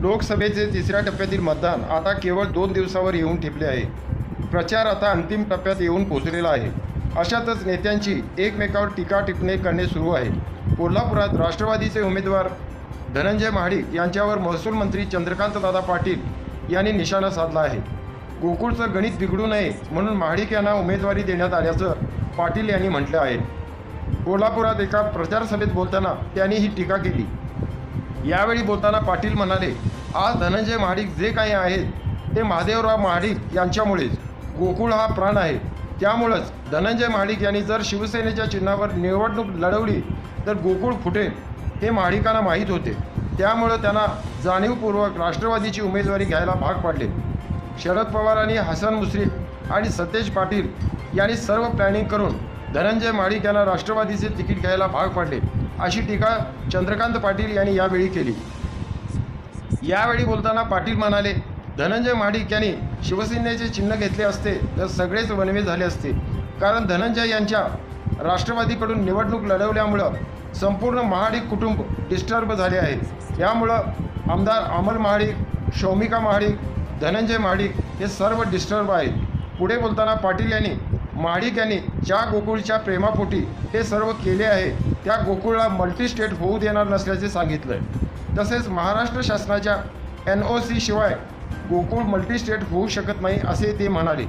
लोकसभेचे तिसऱ्या टप्प्यातील मतदान आता केवळ दोन दिवसावर येऊन ठेपले आहे. प्रचार आता अंतिम टप्प्यात येऊन पोहोचलेला आहे. अशातच नेत्यांची एकमेकावर टीका टिपणे करणे सुरू आहे. कोल्हापुरात राष्ट्रवादीचे उमेदवार धनंजय महाडिक यांच्यावर महसूल मंत्री चंद्रकांतदादा पाटील यांनी निशाणा साधला आहे. गोकुळचं गणित बिघडू नये म्हणून महाडिक यांना उमेदवारी देण्यात आल्याचं पाटील यांनी म्हटलं आहे. कोल्हापुरात एका प्रचारसभेत बोलताना त्यांनी ही टीका केली. यावेळी बोलताना पाटील म्हणाले आज धनंजय महाडिक जे काही आहेत ते महादेवराव महाडिक यांच्यामुळेच. गोकुळ हा प्राण आहे. त्यामुळंच धनंजय महाडिक यांनी जर शिवसेनेच्या चिन्हावर निवडणूक लढवली तर गोकुळ फुटेल हे महाडिकांना माहीत होते. त्यामुळं त्यांना जाणीवपूर्वक राष्ट्रवादीची उमेदवारी घ्यायला भाग पाडले. शरद पवारांनी हसन मुश्रीफ आणि सतेज पाटील यांनी सर्व प्लॅनिंग करून धनंजय महाडिक यांना राष्ट्रवादीचे तिकीट घ्यायला भाग पाडले. अशी टीका चंद्रकांत पाटील यांनी यावेळी केली. यावेळी बोलताना पाटील म्हणाले धनंजय महाडिक यांनी शिवसेनेचे चिन्ह घेतले असते तर सगळेच वनवे झाले असते. कारण धनंजय यांच्या राष्ट्रवादीकडून निवडणूक लढवल्यामुळं संपूर्ण महाडिक कुटुंब डिस्टर्ब झाले आहे. यामुळं आमदार अमल महाडिक शौमिका महाडिक धनंजय महाडिक हे सर्व डिस्टर्ब आहेत. पुढे बोलताना पाटील यांनी महाडिक यांनी ज्या गोकुळच्या प्रेमापोटी हे सर्व केले आहे त्या गोकुळला मल्टीस्टेट होऊ देणार नसल्याचे सांगितलं आहे तसेच महाराष्ट्र शासनाच्या एन ओ सीशिवाय गोकुळ मल्टीस्टेट होऊ शकत नाही असे ते म्हणाले.